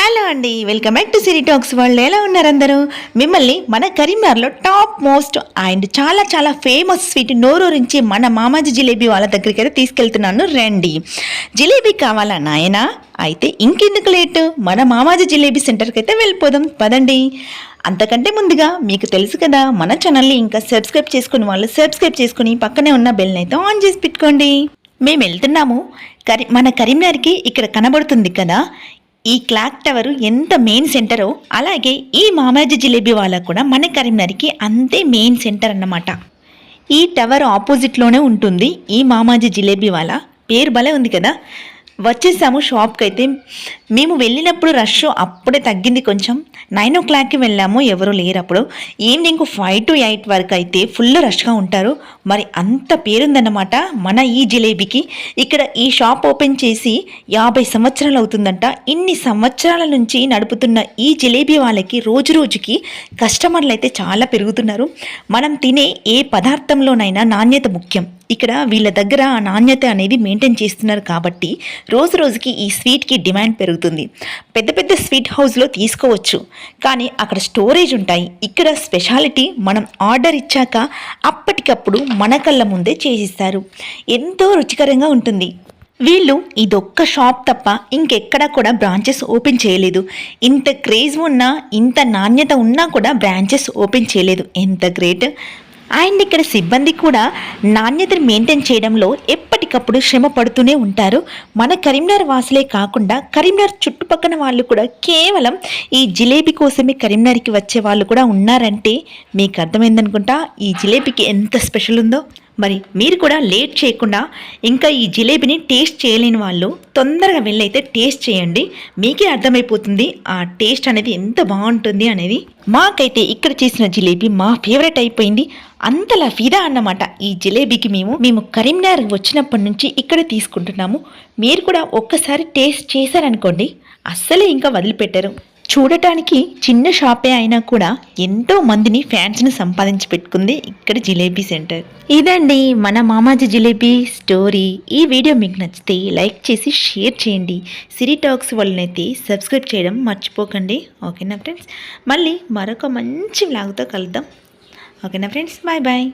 Hello అండి welcome back to Siri talks వాళ్ళు ఎలా ఉన్నారు అందరూ? మిమ్మల్ని మన కరీంనగర్లో టాప్ మోస్ట్ అండ్ చాలా చాలా ఫేమస్ స్వీట్ నోరూరించి మన మామాజీ జిలేబీ వాళ్ళ దగ్గరికి అయితే తీసుకెళ్తున్నాను. రండి. జిలేబీ కావాలా నాయనా? అయితే ఇంకెందుకు లేటు? మన మామాజీ జిలేబీ సెంటర్కి అయితే వెళ్ళిపోదాం. పదండి. అంతకంటే ముందుగా మీకు తెలుసు కదా మన ఛానల్ని ఇంకా సబ్స్క్రైబ్ చేసుకుని వాళ్ళు సబ్స్క్రైబ్ చేసుకుని పక్కనే ఉన్న బెల్ని అయితే ఆన్ చేసి పెట్టుకోండి. మేము వెళ్తున్నాము కరీ మన కరీంనగర్కి ఇక్కడ కనబడుతుంది కదా ఈ క్లాక్ టవర్ ఎంత మెయిన్ సెంటరో అలాగే ఈ మామాజీ జిలేబీ వాళ్ళ కూడా మన కరీంనగర్కి అంతే మెయిన్ సెంటర్ అన్నమాట. ఈ టవర్ ఆపోజిట్లోనే ఉంటుంది ఈ మామాజీ జిలేబీ వాళ్ళ. పేరు భలే ఉంది కదా. వచ్చేసాము షాప్కి అయితే మేము వెళ్ళినప్పుడు రష్ అప్పుడే తగ్గింది కొంచెం. నైన్ ఓ క్లాక్కి వెళ్ళాము ఎవరు లేరప్పుడు ఈవినింగ్ ఫైవ్ టు ఎయిట్ వరకు అయితే ఫుల్ రష్గా ఉంటారు. మరి అంత పేరుందన్నమాట మన ఈ జిలేబీకి. ఇక్కడ ఈ షాప్ ఓపెన్ చేసి యాభై సంవత్సరాలు అవుతుందంట. ఇన్ని సంవత్సరాల నుంచి నడుపుతున్న ఈ జిలేబీ వాళ్ళకి రోజు రోజుకి కస్టమర్లు అయితే చాలా పెరుగుతున్నారు. మనం తినే ఏ పదార్థంలోనైనా నాణ్యత ముఖ్యం. ఇక్కడ వీళ్ళ దగ్గర నాణ్యత అనేది మెయింటైన్ చేస్తున్నారు కాబట్టి రోజు రోజుకి ఈ స్వీట్కి డిమాండ్ పెరుగుతుంది. పెద్ద పెద్ద స్వీట్ హౌస్లో తీసుకోవచ్చు. కానీ అక్కడ స్టోరేజ్ ఉంటాయి. ఇక్కడ స్పెషాలిటీ మనం ఆర్డర్ ఇచ్చాక అప్పటికప్పుడు మన కళ్ళ ముందే చేసిస్తారు. ఎంతో రుచికరంగా ఉంటుంది. వీళ్ళు ఇదొక్క షాప్ తప్ప ఇంకెక్కడా కూడా బ్రాంచెస్ ఓపెన్ చేయలేదు. ఇంత క్రేజ్ ఉన్నా ఇంత నాణ్యత ఉన్నా కూడా బ్రాంచెస్ ఓపెన్ చేయలేదు. ఎంత గ్రేట్! అండ్ ఇక్కడ సిబ్బంది కూడా నాణ్యతను మెయింటైన్ చేయడంలో ఎప్పటికప్పుడు శ్రమ పడుతూనే ఉంటారు. మన కరీంనగర్ వాసులే కాకుండా కరీంనగర్ చుట్టుపక్కల వాళ్ళు కూడా కేవలం ఈ జిలేబీ కోసమే కరీంనగర్కి వచ్చే వాళ్ళు కూడా ఉన్నారంటే మీకు అర్థమైందనుకుంటా? ఈ జిలేబీకి ఎంత స్పెషల్ ఉందో? మరి మీరు కూడా లేట్ చేయకుండా ఇంకా ఈ జిలేబీని టేస్ట్ చేయలేని వాళ్ళు తొందరగా వెళ్ళైతే టేస్ట్ చేయండి. మీకే అర్థమైపోతుంది ఆ టేస్ట్ అనేది ఎంత బాగుంటుంది అనేది. మాకైతే ఇక్కడ చేసిన జిలేబీ మా ఫేవరెట్ అయిపోయింది. అంతలా ఫిదా అన్నమాట. ఈ జిలేబీకి మేము మేము కరీంనగర్ వచ్చినప్పటి నుంచి ఇక్కడ తీసుకుంటున్నాము. మీరు కూడా ఒక్కసారి టేస్ట్ చేశారనుకోండి అస్సలే ఇంకా వదిలిపెట్టరు. చూడటానికి చిన్న షాపే అయినా కూడా ఎంతో మందిని ఫ్యాన్స్ని సంపాదించి పెట్టుకుంది ఇక్కడ జిలేబీ సెంటర్. ఇదండి మన మామాజీ జిలేబీ స్టోరీ. ఈ వీడియో మీకు నచ్చితే లైక్ చేసి షేర్ చేయండి. సిరి టాక్స్ వాళ్ళనైతే సబ్స్క్రైబ్ చేయడం మర్చిపోకండి. ఓకేనా ఫ్రెండ్స్? మళ్ళీ మరొక మంచి వ్లాగ్తో కలుద్దాం. ఓకేనా ఫ్రెండ్స్? Bye bye.